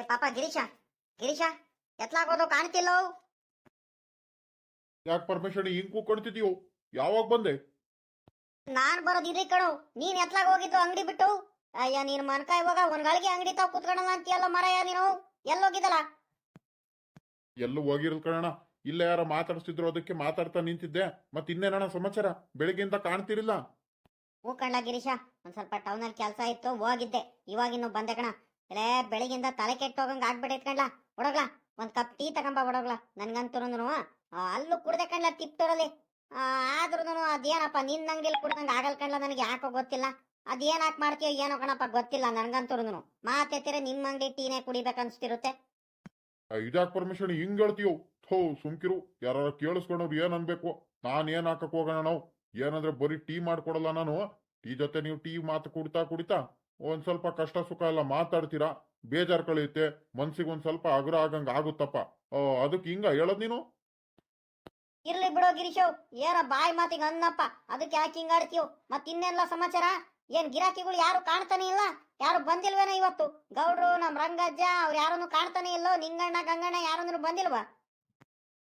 ಏ ಪಾಪ ಗಿರೀಶ ಗಿರೀಶ ಎತ್ಲಾಗೋದು ಕಾಣ್ತಿಲ್ಲೋ? ಯಾಕೆ ಪರಮೇಶ್ವರಿ ಹಿಂಗ್ ಕೂಕೊಂಡ್ತಿದ್ಯೋ ಯಾವಾಗ ಬಂದೆ? ನಾನ್ ಬರೋದ್ ಇದ್ರಿ ಕಣೋ ನೀನ್ ಎತ್ಲಾಗ ಹೋಗಿದ್ದು ಅಂಗಡಿ ಬಿಟ್ಟು? ಅಯ್ಯ ನೀನ್ ಮನ್ಕ ಇವಾಗ ಒಂದ್ ಗಳಿಗೆ ಅಂಗಡಿ ತಾವ್ ಕುತ್ಕೊಳಲ್ಲ ಅಂತೀಯಲ್ಲ ಮರಯ್ಯ ನೀನು? ಎಲ್ಲೋಗಿದ್ದಲ್ಲ? ಎಲ್ಲೂ ಹೋಗಿರಲ್ ಕಣಣ್ಣ ಇಲ್ಲ ಯಾರ ಮಾತಾಡಿಸ್ತಿದ್ರು ಅದಕ್ಕೆ ಮಾತಾಡ್ತಾ ನಿಂತಿದ್ದೆ. ಮತ್ ಇನ್ನೇನಣ್ಣ ಸಮಾಚಾರ? ಬೆಳಿಗ್ಗೆಯಿಂದ ಕಾಣ್ತಿರಿಲ್ಲ? ಹೂ ಕಣ್ಣ ಗಿರೀಶ ಒಂದ್ ಸ್ವಲ್ಪ ಟೌನ್ ಅಲ್ಲಿ ಕೆಲಸ ಇತ್ತು ಹೋಗಿದ್ದೆ. ಇವಾಗಿನ್ನು ಬಂದೆ ಕಣ. ಎಲೇ ಬೆಳಿಗ್ಗಿಂದ ತಲೆ ಕೆಟ್ಟೋಗಂಗ್ ಆಗ್ಬಿಟ್ಟೈತ್ ಕಣ್ಲ. ಹೊಡಗ್ಲಾ ಒಂದ್ ಕಪ್ ಟೀ ತಗೊಂಬ ಹೊಡಗ್ಲಾ ನನ್ಗಂತೂ ಅಲ್ಲೂ ಕುಡ್ದೆ ಕಣ್ಲ ತಿಪ್ಟೂರಲ್ಲಿ. ಆದ್ರೂ ಅದೇನಪ್ಪ ನಿನ್ ಅಂಗಡಿಲಿ ಕುಡ್ದಂಗ ಆಗಲ್ ಕಣ್ಲ ನನಗೆ, ಯಾಕೋ ಗೊತ್ತಿಲ್ಲ. ಅದೇನ್ ಹಾಕ್ ಮಾಡ್ತೀಯೋ ಏನೋ ಕಣಪ್ಪ, ಗೊತ್ತಿಲ್ಲ ನನ್ಗಂತೂ ಮಾತೆತ್ತಿರ ನಿಮ್ ಅಂಗಡಿ ಟೀನೇ ಕುಡಿಬೇಕನ್ಸ್ತಿರುತ್ತೆ. ಇದ್ಯಾಕ್ ಪರ್ಮಿಷನ್ ಹಿಂಗ್ ಹೇಳ್ತೀಯೋ? ಥೋ, ಸುಮ್ಕಿರು. ಯಾರು ಕೇಳಿಸ್ಕೊಂಡವ್ರು ಏನ್ ಅನ್ಬೇಕು? ನಾನ್ ಏನ್ ಹಾಕಕ್ ಹೋಗೋಣ ನಾವು? ಏನಂದ್ರೆ ಬರೀ ಟೀ ಮಾಡ್ಕೊಡಲ್ಲ ನಾನು? ಟೀ ಜೊತೆ ನೀವು ಟೀ ಮಾತು ಕುಡಿತಾ ಕುಡಿತಾ ಒಂದ್ ಸ್ವಲ್ಪ ಕಷ್ಟ ಸುಖ ಎಲ್ಲ ಮಾತಾಡ್ತೀರಾ? ಬೇಜಾರ್ ಕಳೆಯುತ್ತೆ. ಮನ್ಸಿಗೆ ಒಂದ್ ಸ್ವಲ್ಪ ಅಗ್ರ ಆಗಂಗ ಆಗುತ್ತಪ್ಪ. ಅದಕ್ಕೆ ಹಿಂಗ ಹೇಳದ್ ನೀನು? ಇರ್ಲಿ ಬಿಡೋ ಗಿರೀಶವ್ ಏನ ಬಾಯಿ ಮಾತಿಗೆ ಅನ್ನಪ್ಪ. ಅದಕ್ಕೆ ಯಾಕೆ ಹಿಂಗಾಡ್ತೀವ್ ಮತ್ ಇನ್ನೆಲ್ಲ ಸಮಾಚಾರ? ಏನ್ ಗಿರಾಕಿಗಳು ಯಾರು ಕಾಣ್ತಾನೆ ಇಲ್ಲ? ಯಾರು ಬಂದಿಲ್ವೇನೋ ಇವತ್ತು? ಗೌಡ್ರು ನಮ್ ರಂಗಜ್ಜ ಅವ್ರ ಯಾರನ್ನು ಕಾಣ್ತಾನೆ ಇಲ್ಲೋ? ನಿಂಗಣ್ಣ ಗಂಗಣ್ಣ ಯಾರನ್ನು ಬಂದಿಲ್ವಾ?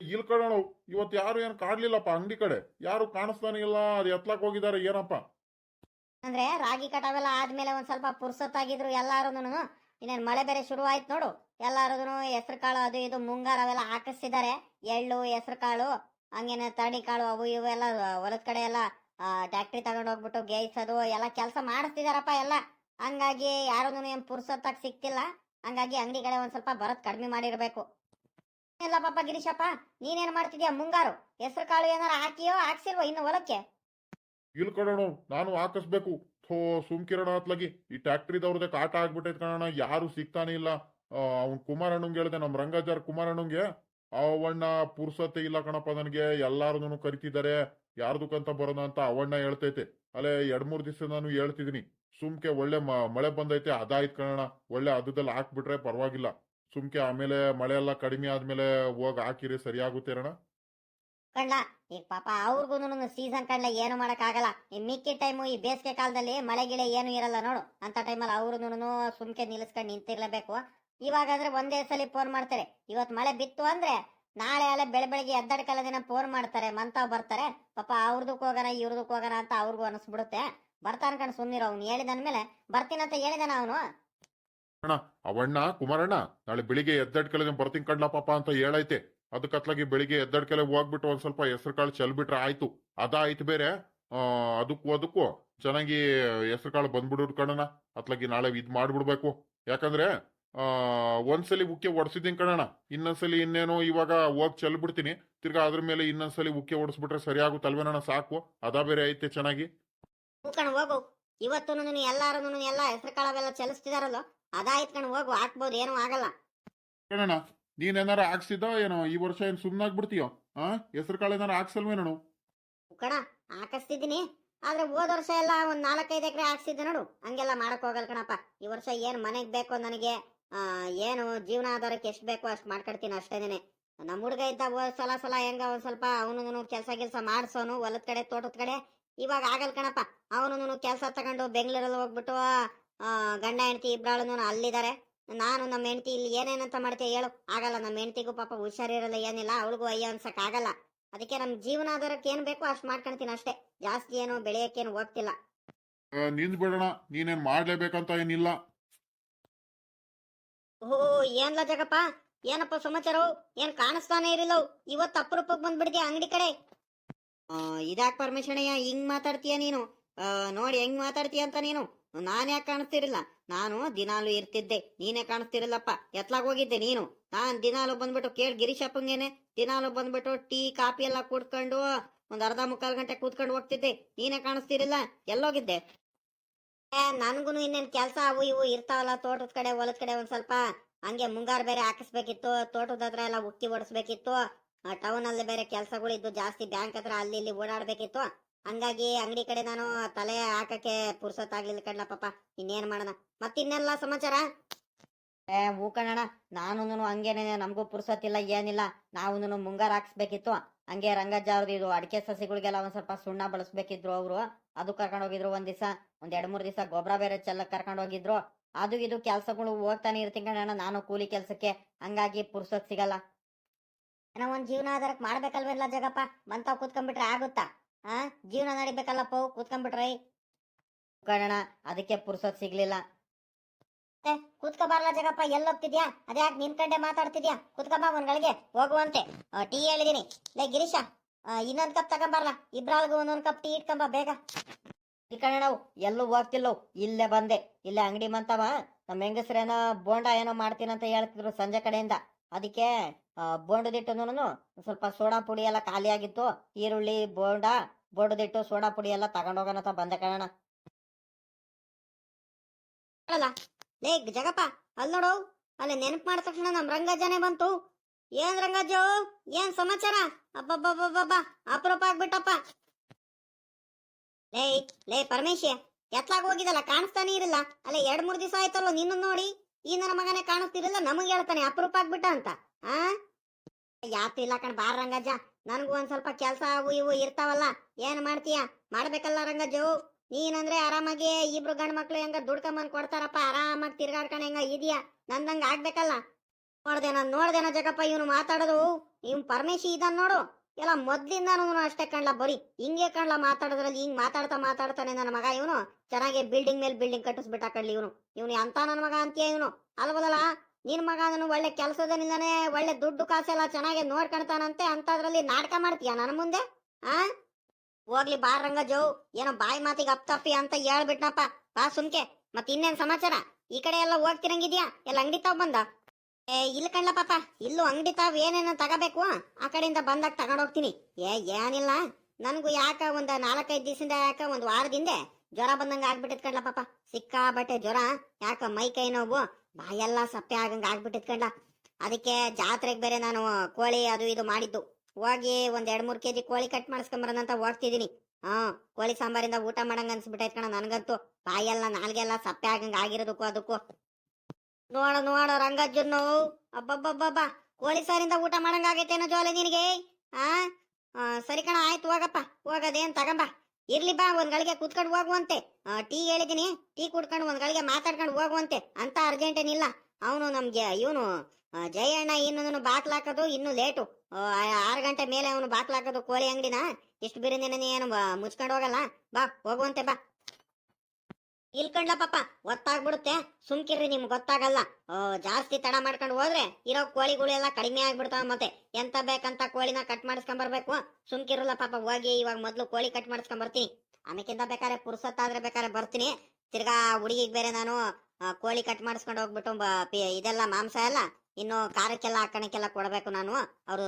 ಇಲ್ ಕಣ. ಇವತ್ತು ಯಾರು ಏನ್ ಕಾಡ್ಲಿಲ್ಲಪ್ಪ ಅಂಗಡಿ ಕಡೆ? ಯಾರು ಕಾಣಿಸ್ತಾನೆ ಇಲ್ಲ? ಅದು ಎತ್ಲಾಕ್ ಹೋಗಿದ್ದಾರೆ ಏನಪ್ಪ? ಅಂದ್ರೆ ರಾಗಿ ಕಟಾವೆಲ್ಲ ಆದ್ಮೇಲೆ ಒಂದ್ ಸ್ವಲ್ಪ ಪುರ್ಸೊತ್ತಾಗಿದ್ರು ಎಲ್ಲಾರುನು ಇನ್ನೇನ್ ಮಳೆ ಬೇರೆ ಶುರು ಆಯ್ತು ನೋಡು. ಎಲ್ಲಾರದೂ ಹೆಸರು ಕಾಳು ಅದು ಇದು ಮುಂಗಾರು ಅವೆಲ್ಲ ಹಾಕಿಸ್ತಿದ್ದಾರೆ ಎಳ್ಳು ಹೆಸರು ಕಾಳು ಹಂಗೇನ ತಡಿ ಕಾಳು ಅವು ಇವು ಎಲ್ಲ, ಹೊಲದ ಕಡೆ ಎಲ್ಲ ಟ್ಯಾಕ್ಟ್ರಿ ತಗೊಂಡು ಹೋಗ್ಬಿಟ್ಟು ಗೇಯಿಸೋದು ಎಲ್ಲ ಕೆಲಸ ಮಾಡಿಸ್ತಿದಾರಪ್ಪ ಎಲ್ಲ. ಹಂಗಾಗಿ ಯಾರೂನು ಏನ್ ಪುರ್ಸೊತ್ತಾಗಿ ಸಿಕ್ತಿಲ್ಲ ಹಂಗಾಗಿ ಅಂಗಡಿ ಕಡೆ ಒಂದ್ ಸ್ವಲ್ಪ ಬರತ್ ಕಡಿಮೆ ಮಾಡಿರ್ಬೇಕು. ಇಲ್ಲ ಪಾಪ ಗಿರೀಶಪ್ಪ, ನೀನೇನ್ ಮಾಡ್ತಿದ್ಯಾ ಮುಂಗಾರು? ಹೆಸರು ಕಾಳು ಏನಾರ ಹಾಕಿಯೋ ಹಾಕ್ಸಿಲ್ವೋ ಇನ್ನು ಹೊಲಕ್ಕೆ? ಇಲ್ ಕಣೋಣ ನಾನು ಹಾಕಿಸ್ಬೇಕು. ಥೋ, ಸುಮ್ಕಿರಣ ಅತ್ಲಾಗಿ ಈ ಟ್ಯಾಕ್ಟ್ರಿದವ್ರದೇ ಕಾಟ ಆಗ್ಬಿಟ್ಟೈತ್ ಕಣೋಣ ಯಾರು ಸಿಗ್ತಾನೆ ಇಲ್ಲ. ಅವ್ನ್ ಕುಮಾರಣ್ಣಂಗೆ ಹೇಳ್ದೆ, ನಮ್ ರಂಗಾಚಾರ್ ಕುಮಾರಣ್ಣಂಗೆ. ಅವಣ್ಣ ಪುರ್ಸತ್ತೆ ಇಲ್ಲ ಕಣಪ್ಪ ನನಗೆ. ಎಲ್ಲಾರನು ಕರಿತಿದ್ದಾರೆ. ಯಾರ್ದಕ್ಕಂತ ಬರೋಣ ಅಂತ ಅವಣ್ಣ ಹೇಳ್ತೈತೆ. ಅಲ್ಲೇ ಎರಡ್ ಮೂರ್ ದಿವಸ ನಾನು ಹೇಳ್ತಿದೀನಿ. ಸುಮ್ಕೆ ಒಳ್ಳೆ ಮಳೆ ಬಂದೈತೆ, ಅದಾಯ್ತ್ ಕಣೋಣ ಒಳ್ಳೆ ಅದದಲ್ಲಿ ಹಾಕ್ಬಿಟ್ರೆ ಪರವಾಗಿಲ್ಲ. ಸುಮ್ಕೆ ಆಮೇಲೆ ಮಳೆ ಎಲ್ಲ ಕಡಿಮೆ ಆದ್ಮೇಲೆ ಹೋಗಿ ಹಾಕಿರಿ ಸರಿಯಾಗುತ್ತೇರಣ ಕಣ್ಲ ಈಗ ಪಾಪ ಅವ್ರಿಗೂ ಸೀಸನ್ ಕಣ್ಲ ಏನು ಮಾಡಕ್ ಆಗಲ್ಲ ಈ ಮಿಕ್ಕಿ ಟೈಮು ಈ ಬೇಸಿಗೆ ಕಾಲದಲ್ಲಿ ಮಳೆ ಗಿಳೆ ಏನು ಇರಲ್ಲ ನೋಡು. ಅಂತ ಟೈಮಲ್ಲಿ ಅವ್ರು ಸುಮ್ಕೆ ನಿಲ್ಲಿಸ್ಕೊಂಡು ನಿಂತಿರ್ಲೇಬೇಕು. ಇವಾಗಾದ್ರೆ ಒಂದೇ ಸಲ ಫೋನ್ ಮಾಡ್ತಾರೆ. ಇವತ್ ಮಳೆ ಬಿತ್ತು ಅಂದ್ರೆ ನಾಳೆ ಅಲ್ಲ ಬೆಳೆ ಬೆಳಗ್ಗೆ ಕಾಲ ದಿನ ಫೋನ್ ಮಾಡ್ತಾರೆ, ಮಂತಾವ್ ಬರ್ತಾರೆ. ಪಾಪ, ಅವ್ರದಕ್ ಹೋಗೋಣ, ಇವ್ರದಕ್ ಹೋಗೋಣ ಅಂತ ಅವ್ರಿಗೂ ಅನಿಸ್ಬಿಡುತ್ತೆ. ಬರ್ತಾ ಕಣ್ ಸುಮ್ನಿರೋ, ಅವ್ನು ಹೇಳಿದನ್ಮೇಲೆ ಬರ್ತೀನಂತ ಹೇಳಿದಾನ ಅವನು. ಅಣ್ಣ, ಅವಣ್ಣ, ಕುಮಾರಣ್ಣ, ನಾಳೆ ಬೆಳಿಗ್ಗೆ ದಿನ ಬರ್ತೀನಿ ಕಡ್ಲ ಪಾಪ ಅಂತ ಹೇಳೈತೆ. ಅದಕ್ಕತ್ಲಾಗಿ ಬೆಳಿಗ್ಗೆ ಎದ್ದಡ್ಕೆಲೆ ಹೋಗ್ಬಿಟ್ಟು ಒಂದ್ ಸ್ವಲ್ಪ ಹೆಸರು ಕಾಳು ಚೆಲ್ಬಿಟ್ರೆ ಆಯ್ತು. ಅದಾಯ್ತು ಬೇರೆ. ಆ ಅದಕ್ಕೂ ಅದಕ್ಕೂ ಚೆನ್ನಾಗಿ ಹೆಸರು ಕಾಳು ಬಂದ್ಬಿಡೋದು ಕಣಣ್ಣ. ಅತ್ಲಾಗಿ ನಾಳೆ ಇದ್ ಮಾಡ್ಬಿಡ್ಬೇಕು. ಯಾಕಂದ್ರೆ ಆ ಒಂದ್ಸಲಿ ಉಕ್ಕೆ ಒಡ್ಸಿದ್ದೀನಿ ಕಣಣ್ಣ. ಇನ್ನೊಂದ್ಸಲಿ ಇನ್ನೇನೋ ಇವಾಗ ಹೋಗ್ ಚೆಲ್ಬಿಡ್ತೀನಿ. ತಿರ್ಗಾ ಅದ್ರ ಮೇಲೆ ಇನ್ನೊಂದ್ಸಲಿ ಉಕ್ಕೆ ಒಡಿಸ್ಬಿಟ್ರೆ ಸರಿ ಆಗುತ್ತಲ್ವೇನಣ್ಣ ಸಾಕು. ಅದಾ ಬೇರೆ ಐತೆ ಚೆನ್ನಾಗಿ. ಕಣ್ ಹೋಗು. ಇವತ್ತು ಎಲ್ಲಾರು ಎಲ್ಲ ಹೆಸರು ಕಾಳವೆಲ್ಲ ಚಲಿಸ್ತಿದಾರಲ್ಲ? ಅದಾಯ್ತು ಕಣ ಹೋಗು. ಹಾಕ್ಬೋದು ಏನೂ ಆಗಲ್ಲ. ಕಣಣ್ಣ ನೀನೇನಾರ ಹಾಕ್ಸಿದ್ದ ಏನೋ ಈ ವರ್ಷ ಏನ್ ಸುಮ್ನಾಗ್ಬಿಡ್ತೀಯೋ ಆ? ಹೆಸರು ಕಾಳು ಏನಾರ ಹಾಕ್ಸಲ್ವೇನೋ ಕಣ ಹಾಕಿಸ್ತಿದ್ದೀನಿ. ಆದ್ರೆ ಹೋದ ವರ್ಷ ಎಲ್ಲ ಒಂದ್ ನಾಲ್ಕೈದು ಎಕರೆ ಹಾಕ್ಸಿದ್ದೆ ನೋಡು. ಹಂಗೆಲ್ಲ ಮಾಡಕ್ ಹೋಗಲ್ ಕಣಪ್ಪ. ಈ ವರ್ಷ ಏನ್ ಮನೆಗ್ ಬೇಕೋ ನನಗೆ ಆ, ಏನು ಜೀವನ ಆಧಾರಕ್ಕೆ ಎಷ್ಟು ಬೇಕೋ ಅಷ್ಟ್ ಮಾಡ್ಕೊಡ್ತೀನಿ ಅಷ್ಟೇನೆ ನಮ್ಮ ಹುಡುಗ ಇದ್ದ ಹೋದ್ ಸಲ ಸಲ ಹೆಂಗ ಒಂದ್ ಸ್ವಲ್ಪ ಅವನು ಕೆಲಸ ಗಿಲ್ಸ ಮಾಡ್ಸೋನು ಹೊಲದ ಕಡೆ ತೋಟದ ಕಡೆ. ಇವಾಗ ಆಗಲ್ ಕಣಪ್ಪ. ಅವನು ಕೆಲಸ ತಗೊಂಡು ಬೆಂಗಳೂರಲ್ಲಿ ಹೋಗ್ಬಿಟ್ಟು ಆ, ಗಂಡ ಹೆಂಡತಿ ಇಬ್ರಾಳು ಅಲ್ಲಿದ್ದಾರೆ ನಾನು ನಮ್ಮ ಹೆಂಡತಿ ಇಲ್ಲಿ ಏನೇನಂತ ಮಾಡ್ತೀಯ ಹೇಳು. ಆಗಲ್ಲ ನಮ್ಮ ಹೆಂಡತಿಗೂ ಪಾಪ ಹುಷಾರಿರಲ್ಲ ಏನಿಲ್ಲ ಅವಳಿಗೂ ಅಯ್ಯ ಅನ್ಸಕ್ ಆಗಲ್ಲ ಅದಕ್ಕೆ ನಮ್ ಜೀವನ ಆಧಾರಕ್ಕೆ ಏನ್ ಬೇಕೋ ಅಷ್ಟು ಮಾಡ್ಕೊಂತೀನಿ ಅಷ್ಟೇ. ಜಾಸ್ತಿ ಏನು ಬೆಳೆಯಕ್ಕೇನು ಹೋಗ್ತಿಲ್ಲ. ನಿಂದ್ ಬಿಡೋಣ ನೀನೇನ್ ಮಾಡ್ಲೇಬೇಕಂತ ಏನಿಲ್ಲ. ಓ ಏನ್ಲ ಜಗಪ್ಪ ಏನಪ್ಪ ಸಮಾಚಾರ ಏನ್ ಕಾಣಿಸ್ತಾನೆ ಇರಿಲ್ಲ ಇವತ್ತು ಅಪರೂಪಕ್ಕೆ ಬಂದ್ಬಿಡ್ತೀಯ ಅಂಗಡಿ ಕಡೆ? ಇದಾಕ್ ಪರಮೇಶ್ವರಯ್ಯ ಹಿಂಗ್ ಮಾತಾಡ್ತೀಯ ನೀನು? ನೋಡಿ ಹೆಂಗ್ ಮಾತಾಡ್ತೀಯ ಅಂತ ನೀನು? ನಾನ್ ಯಾಕೆ ಕಾಣಿಸ್ತಿರಲಿಲ್ಲ? ನಾನು ದಿನಾಲು ಇರ್ತಿದ್ದೆ. ನೀನೇ ಕಾಣಿಸ್ತಿರಲ್ಲಪ್ಪ ಎತ್ಲಾಗ ಹೋಗಿದ್ದೆ ನೀನು. ನಾನ್ ದಿನಾಲು ಬಂದ್ಬಿಟ್ಟು ಕೇಳ್ ಗಿರೀಶಪ್ಪಂಗೇನೆ ದಿನಾಲು ಬಂದ್ಬಿಟ್ಟು ಟೀ, ಕಾಫಿ ಎಲ್ಲ ಕುಡ್ಕೊಂಡು ಒಂದ್ ಅರ್ಧ ಮುಕ್ಕಾಲ್ ಗಂಟೆ ಕೂತ್ಕೊಂಡು ಹೋಗ್ತಿದ್ದೆ. ನೀನೇ ಕಾಣಿಸ್ತಿರಲಿಲ್ಲ? ಎಲ್ಲೋಗಿದ್ದೆ? ನನ್ಗೂ ಇನ್ನೇನ್ ಕೆಲ್ಸ ಅವು ಇವು ಇರ್ತಾವಲ್ಲ ತೋಟದ ಕಡೆ, ಹೊಲದ ಕಡೆ ಒಂದ್ ಸ್ವಲ್ಪ. ಹಂಗೆ ಮುಂಗಾರು ಬೇರೆ ಹಾಕಿಸ್ಬೇಕಿತ್ತು. ತೋಟದ ಹತ್ರ ಎಲ್ಲ ಉಕ್ಕಿ ಓಡಿಸ್ಬೇಕಿತ್ತು ಟೌನ್ ಅಲ್ಲಿ ಬೇರೆ ಕೆಲ್ಸಗಳಿದ್ದು ಜಾಸ್ತಿ ಬ್ಯಾಂಕ್ ಹತ್ರ ಅಲ್ಲಿ ಇಲ್ಲಿ ಓಡಾಡ್ಬೇಕಿತ್ತು. ಹಂಗಾಗಿ ಅಂಗಡಿ ಕಡೆ ನಾನು ತಲೆ ಹಾಕಕ್ಕೆ ಪುರ್ಸೊತ್ತಾಗ್ಲಿಲ್ಲ ಕಣ್ಣ ಪಾಪ. ಇನ್ನೇನ್ ಮಾಡೋಣ? ಮತ್ತಿನ್ನೆಲ್ಲ ಸಮಾಚಾರ? ಏ ಹೂ ಕಣಣ್ಣ ನಾನು ಹಂಗೇನೆ, ನಮಗೂ ಪುರ್ಸೊತ್ತಿಲ್ಲ ಏನಿಲ್ಲ. ನಾವು ಮುಂಗಾರ ಹಾಕ್ಸ್ಬೇಕಿತ್ತು. ಹಂಗೆ ರಂಗಜ್ಜ ಅವ್ರದ್ದು ಇದು ಅಡಿಕೆ ಸಸಿಗಳಿಗೆಲ್ಲ ಒಂದ್ ಸ್ವಲ್ಪ ಸುಣ್ಣ ಬಳಸ್ಬೇಕಿದ್ರು ಅವರು. ಅದು ಕರ್ಕೊಂಡು ಹೋಗಿದ್ರು ಒಂದ್ ದಿವಸ, ಒಂದ್ ಎರಡ್ ಮೂರ್ ದಿವಸ ಗೊಬ್ಬರ ಬೇರೆ ಚೆಲ್ಲ ಕರ್ಕೊಂಡು ಹೋಗಿದ್ರು. ಅದು ಇದು ಕೆಲ್ಸಗಳು ಹೋಗ್ತಾನೆ ಇರ್ತೀನಿ ಕಣಣ್ಣ ನಾನು ಕೂಲಿ ಕೆಲ್ಸಕ್ಕೆ. ಹಂಗಾಗಿ ಪುರ್ಸೊತ್ ಸಿಗಲ್ಲ. ಏನೋ ಒಂದ್ ಜೀವನ ಆಧಾರಕ್ಕೆ ಮಾಡ್ಬೇಕಲ್ವೆಲ್ಲ ಜಗಪ್ಪ ಬಂತಾವ್ ಕೂತ್ಕೊಂಡ್ಬಿಟ್ರೆ ಆಗುತ್ತಾ? ಆ? ಜೀವನ ನಡಿಬೇಕಲ್ಲಪ್ಪ ಕೂತ್ಕೊಂಡ್ಬಿಟ್ರೈ. ಕಣಣ ಅದಕ್ಕೆ ಪುರ್ಸೊತ್ ಸಿಗ್ಲಿಲ್ಲ. ಕೂತ್ಕ ಕೂತ್ಕೋಬಾರ್ಲ ಜಗಪ್ಪ, ಎಲ್ಲೋಗ್ತಿದ್ಯಾ? ಅದ್ಯಾಕ್ ನಿನ್ಕಂಡೆ ಮಾತಾಡ್ತಿದ್ಯಾ? ಕೂತ್ಕೊಂಬ ಒಂದ್ ಗಳಿಗೆ ಹೋಗುವಂತೆ. ಟೀ ಹೇಳಿದೀನಿ. ಲೇ, ಗಿರೀಶ ಇನ್ನೊಂದ್ ಕಪ್ ತಗೊಂಬರ್ಲ? ಇಬ್ರಾಳ್ಗು ಒಂದೊಂದ್ ಕಪ್ ಟೀ ಇಟ್ಕೊಂಬ ಬೇಗ. ನಾವು ಎಲ್ಲೂ ಹೋಗ್ತಿಲ್ಲೋ ಇಲ್ಲೇ ಬಂದೆ. ಇಲ್ಲೇ ಅಂಗಡಿ ಮಂತವ. ನಮ್ಮ ಹೆಂಗಸ್ರೇನೋ ಬೋಂಡ ಏನೋ ಮಾಡ್ತೀನಂತ ಹೇಳ್ತಿದ್ರು ಸಂಜೆ ಕಡೆಯಿಂದ. ಅದಕ್ಕೆ ಬೋಂಡದಿಟ್ಟು ಸ್ವಲ್ಪ ಸೋಡಾ ಪುಡಿ ಎಲ್ಲ ಖಾಲಿ ಆಗಿತ್ತು ಈರುಳ್ಳಿ, ಬೋಂಡ, ಬೋಂಡದಿಟ್ಟು, ಸೋಡಾ ಪುಡಿ ಎಲ್ಲ ತಗೊಂಡೋಗೋಣ ಬಂದೆ ಕಣ ಲೇ ಜಗಪ್ಪ ಅಲ್ಲಿ ನೋಡು, ಅಲ್ಲಿ ನೆನಪು ಮಾಡಿದ ತಕ್ಷಣ ನಮ್ ರಂಗಜ್ಜನೇ ಬಂತು. ಏನ್ ರಂಗಜ್ಜು ಏನ್ ಸಮಾಚಾರ? ಅಬ್ಬಬ್ಬಬ್ಬಬ್ಬ ಅಪರೂಪ ಆಗ್ಬಿಟ್ಟಪ್ಪ. ಲೇ ಲೇ ಪರಮೇಶ್ ಎತ್ಲಾಗ ಹೋಗಿದಲ್ಲ ಕಾಣಿಸ್ತಾನೆ ಇರಲ್ಲ ಅಲ್ಲ ಎರಡ್ ಮೂರ್ ದಿವಸ ಆಯ್ತಲ್ವ ನಿನ್ನ ನೋಡಿ. ಈ ನನ್ನ ಮಗನೇ ಕಾಣಿಸ್ತಿರಲ್ಲ ನಮಗ್ ಹೇಳ್ತಾನೆ, ಅಪರೂಪ ಆಗ್ಬಿಟ್ಟ ಅಂತ. ಆ? ಯಾತು ಇಲ್ಲ ಕಣ್, ಬಾರ ರಂಗಜ್ಜ. ನನ್ಗೂ ಒಂದ್ ಸ್ವಲ್ಪ ಕೆಲ್ಸ ಅವು ಇವು ಇರ್ತಾವಲ್ಲ, ಏನ್ ಮಾಡ್ತೀಯ? ಮಾಡ್ಬೇಕಲ್ಲ ರಂಗಜ್ಜು. ನೀನಂದ್ರೆ ಆರಾಮಾಗಿ ಇಬ್ರು ಗಂಡ್ ಮಕ್ಳು ಹೆಂಗ ದುಡ್ಕೊಂಬಂದ್ ಕೊಡ್ತಾರಪ್ಪ, ಆರಾಮಾಗಿ ತಿರ್ಗಾಡ್ಕೊಂಡ್ ಹೆಂಗ ಇದೆಯಾ? ನಂದಂಗ ಆಗ್ಬೇಕಲ್ಲ. ನೋಡ್ದೇನ ನೋಡ್ದೆನ ಜಗಪ್ಪ, ಇವನು ಮಾತಾಡೋದು ಇವ್ ಪರಮೇಶಿ ಇದನ್ ನೋಡು. ಎಲ್ಲ ಮೊದ್ಲಿಂದಾನು ಅಷ್ಟೇ ಕಣ್ಲ ಬರಿ ಹಿಂಗೆ ಕಣ್ಲ ಮಾತಾಡೋದ್ರಲ್ಲಿ ಹಿಂಗ್ ಮಾತಾಡ್ತಾ ಮಾತಾಡ್ತಾನೆ ನನ್ನ ಮಗ ಇವನು. ಚೆನ್ನಾಗಿ ಬಿಲ್ಡಿಂಗ್ ಮೇಲೆ ಬಿಲ್ಡಿಂಗ್ ಕಟ್ಟಿಸ್ಬಿಟ್ಟ ಕಡ್ಲಿ ಇವನು. ಇವನು ಅಂತ ನನ್ನ ಮಗ ಅಂತೀಯ ಇವನು? ಅಲ್ವದಲ್ಲ ನಿನ್ ಮಗ ಅದನ್ನು ಒಳ್ಳೆ ಕೆಲಸದನಿಂದಾನೆ ಒಳ್ಳೆ ದುಡ್ಡು ಕಾಸೆಲ್ಲ ಚೆನ್ನಾಗಿ ನೋಡ್ಕೊಳ್ತಾನಂತೆ ಅಂತದ್ರಲ್ಲಿ ನಾಟಕ ಮಾಡ್ತೀಯ ನನ್ನ ಮುಂದೆ? ಆ? ಹೋಗ್ಲಿ ಬಾರ್ ರಂಗಜೋ, ಏನೋ ಬಾಯಿ ಮಾತಿಗೆ ಅಪ್ತಪ್ಪಿ ಅಂತ ಹೇಳ್ಬಿಟ್ನಪ್ಪ. ಬಾ ಸುಮ್ಕೆ. ಮತ್ ಇನ್ನೇನ್ ಸಮಾಚಾರ? ಈ ಕಡೆ ಎಲ್ಲ ಹೋಗ್ತಿರಂಗಿದ್ಯಾ? ಎಲ್ಲ ಅಂಗಡಿ ತಾವ್ ಬಂದ? ಏ, ಇಲ್ಲ ಕಣ್ಲ ಪಾಪ. ಇಲ್ಲೂ ಅಂಗಡಿ ತಾವ್ ಏನೇನೋ ತಗೋಬೇಕು, ಆ ಕಡೆಯಿಂದ ಬಂದಾಗ ತಗೊಂಡ್ ಹೋಗ್ತೀನಿ ಏ, ಏನಿಲ್ಲ. ನನಗೂ ಯಾಕ ಒಂದ್ ನಾಲ್ಕೈದು ದಿವಸದಿಂದ ಯಾಕ ಒಂದ್ ವಾರದಿಂದ ಜ್ವರ ಬಂದಂಗ ಆಗ್ಬಿಟ್ಟಿದ್ ಕಣ್ಲ ಪಾಪ. ಸಿಕ್ಕಾಬಟ್ಟೆ ಜ್ವರ, ಯಾಕ ಮೈ ಕೈ ನೋವು, ಬಾಯೆಲ್ಲ ಸಪ್ಪೆ ಆಗಂಗ ಆಗ್ಬಿಟ್ಟಿದ್ ಕಣ್ಲ. ಅದಕ್ಕೆ ಜಾತ್ರೆಗೆ ಬೇರೆ ನಾನು ಕೋಳಿ ಅದು ಇದು ಮಾಡಿದ್ದು. ಹೋಗಿ ಒಂದ್ ಎರಡ್ ಮೂರ್ ಕೆಜಿ ಕೋಳಿ ಕಟ್ ಮಾಡಿಸ್ಕೊಂಬರೋಣ ಅಂತ ಹೋಗ್ತಿದೀನಿ. ಹಾ, ಕೋಳಿ ಸಾಂಬಾರಿಂದ ಊಟ ಮಾಡಂಗ ಅನ್ಸ್ಬಿಟ್ಟೈತ್ ಕಣ ನನ್ಗಂತೂ. ಬಾಯೆಲ್ಲ, ನಾಲ್ಗೆಲ್ಲ ಸಪ್ಪೆ ಆಗಂಗ ಆಗಿರೋದಕ್ಕೂ ಅದಕ್ಕೂ. ನೋಡ ನೋಡ ರಂಗಜ್ಜನ್ ಅಬ್ಬಬ್ಬಬ್ಬಬ್ಬ ಕೋಳಿ ಸಾರಿಂದ ಊಟ ಮಾಡಂಗ ಆಗೈತೇನೋ ಜೋಲೆ ನಿನಗೆ? ಆ? ಸರಿ ಕಣ, ಆಯ್ತು, ಹೋಗಪ್ಪ, ಹೋಗದೇನ್ ತಗಂಬ. ಇರ್ಲಿ ಬಾ, ಒಂದ್ ಗಳಿಗೆ ಕೂತ್ಕೊಂಡು ಹೋಗುವಂತೆ. ಟೀ ಹೇಳಿದೀನಿ, ಟೀ ಕುಡ್ಕೊಂಡು ಒಂದ್ ಗಳಿಗೆ ಮಾತಾಡ್ಕೊಂಡು ಹೋಗುವಂತೆ. ಅಂತ ಅರ್ಜೆಂಟ್ ಏನಿಲ್ಲ ಅವನು ನಮ್ಗೆ, ಇವನು ಜಯಣ್ಣ ಇನ್ನೊಂದು ಬಾಕ್ಲಾಕೋದು ಇನ್ನು ಲೇಟು. ಆರು ಗಂಟೆ ಮೇಲೆ ಅವನು ಬಾಕ್ಲಾಕೋದು ಕೋಳಿ ಅಂಗಡಿನ. ಇಷ್ಟು ಏನು ಮುಚ್ಕೊಂಡು ಹೋಗಲ್ಲ. ಬಾ, ಹೋಗುವಂತೆ ಬಾ. ಇಲ್ಕಂಡ್ಲ ಪಾಪ ಒತ್ತಾಗ್ಬಿಡುತ್ತೆ ಸುಮ್ಕಿರ್ರಿ, ನಿಮ್ಗೆ ಗೊತ್ತಾಗಲ್ಲ. ಓ, ಜಾಸ್ತಿ ತಡ ಮಾಡ್ಕೊಂಡು ಹೋದ್ರೆ ಇರೋ ಕೋಳಿಗಳು ಎಲ್ಲ ಕಡಿಮೆ ಆಗ್ಬಿಡ್ತಾವ ಮತ್ತೆ. ಎಂತ ಬೇಕಂತ ಕೋಳಿನ ಕಟ್ ಮಾಡಿಸ್ಕೊಂಡ್ ಬರ್ಬೇಕು ಸುಮ್ಕಿರಲ್ಲ ಪಾಪ, ಹೋಗಿ ಇವಾಗ ಮೊದ್ಲು ಕೋಳಿ ಕಟ್ ಮಾಡಿಸ್ಕೊಂಡ್ ಬರ್ತೀನಿ ಆಮೇಕಿಂತ ಬೇಕಾದ್ರೆ ಪುರ್ಸತ್ತಾದ್ರೆ ಬೇಕಾದ್ರೆ ಬರ್ತೀನಿ. ತಿರ್ಗಾ ಹುಡುಗಿಗೆ ಬೇರೆ ನಾನು ಕೋಳಿ ಕಟ್ ಮಾಡಿಸ್ಕೊಂಡು ಹೋಗ್ಬಿಟ್ಟು ಇದೆಲ್ಲ ಮಾಂಸ ಎಲ್ಲ ಇನ್ನು ಖಾರಕ್ಕೆಲ್ಲ, ಹಾಕಣಕ್ಕೆಲ್ಲ ಕೊಡಬೇಕು ನಾನು. ಅವರು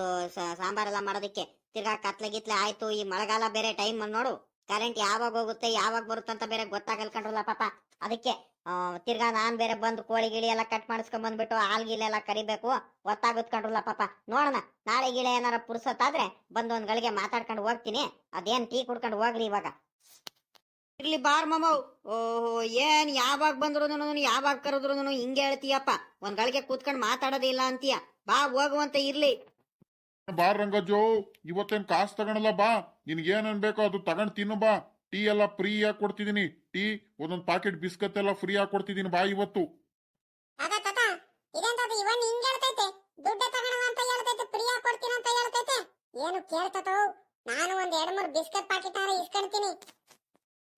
ಸಾಂಬಾರೆಲ್ಲ ಮಾಡೋದಕ್ಕೆ. ತಿರ್ಗಾ ಕತ್ಲೆ ಗಿತ್ಲೆ ಆಯ್ತು, ಈ ಮಳೆಗಾಲ ಬೇರೆ ಟೈಮ್ ನೋಡು. ಕರೆಂಟ್ ಯಾವಾಗ ಹೋಗುತ್ತೆ ಯಾವಾಗ ಬರುತ್ತೆ ಅಂತ ಬೇರೆ ಗೊತ್ತಾಗಲ್ ಕಂಡ್ರಲ್ಲ ಪಾಪ. ಅದಕ್ಕೆ ಆ, ತಿರ್ಗಾ ನಾನ್ ಬೇರೆ ಬಂದು ಕೋಳಿ ಗಿಳಿ ಎಲ್ಲ ಕಟ್ ಮಾಡಿಸ್ಕೊಂಡ್ ಬಂದ್ಬಿಟ್ಟು ಹಾಲ್ ಗಿಲೆ ಎಲ್ಲ ಕರಿಬೇಕು ಗೊತ್ತಾಗುತ್ ಕಂಡ್ರಲ್ಲ ಪಾಪ. ನೋಡೋಣ ನಾಳೆ ಗಿಳೆ ಏನಾರ ಪುರ್ಸತ್ತಾದ್ರೆ ಬಂದು ಒಂದ್ ಗಳಿಗೆ ಮಾತಾಡ್ಕೊಂಡು ಹೋಗ್ತೀನಿ. ಅದೇನ್ ಟೀ ಕುಡ್ಕೊಂಡು ಹೋಗ್ರಿ ಇವಾಗ. ಇರ್ಲಿ ಬಾರ್ ಮಾಮವ್ ಓಹೋ ಏನ್ ಯಾವಾಗ ಬಂದ್ರು ಯಾವಾಗ ಕರೆದ್ರು ಹಿಂಗೆ ಹೇಳ್ತೀಯಪ್ಪ. ಒಂದ್ ಗಳಿಗೆ ಕೂತ್ಕೊಂಡು ಮಾತಾಡೋದಿಲ್ಲ ಅಂತೀಯ. ಬಾ ಹೋಗುವಂತ ಇರ್ಲಿ. ಬಾ ರಂಗಜ್ಜು ಇವತ್ತೇನ್ ಕಾಸು ತಗೊಳಲ್ಲ ಬಾ. ನಿನ್ಗೆ ಏನ್ ಬೇಕೋ ಅದು ತಗೊಂಡ್ ತಿನ್ನು ಬಾ. ಟೀ ಎಲ್ಲ ಫ್ರೀ ಆಗಿ ಕೊಡ್ತಿದೀನಿ. ಟೀ ಒಂದೊಂದ್ ಪ್ಯಾಕೆಟ್ ಬಿಸ್ಕತ್ ಎಲ್ಲ ಫ್ರೀ ಆಗಿ ಕೊಡ್ತಿದೀನಿ ಬಾ ಇವತ್ತು. ಅದ ತಾತ ಇದೆಂತದು ಇವನ್ ಹಿಂಗ್ ಹೇಳ್ತೈತೆ? ದುಡ್ಡ ತಗೊಳವ ಅಂತ ಹೇಳ್ತೈತೆ ಪ್ರಿಯಾ ಕೊಡ್ತೀನಿ ಅಂತ ಹೇಳ್ತೈತೆ? ಏನು ಕೇಳ್ತತೋ ನಾನು ಒಂದ್ ಎರಡ್ ಮೂರ್ ಬಿಸ್ಕಟ್ ಪಾಕೆಟ್ ಆರ ಇಸ್ಕೊಳ್ತೀನಿ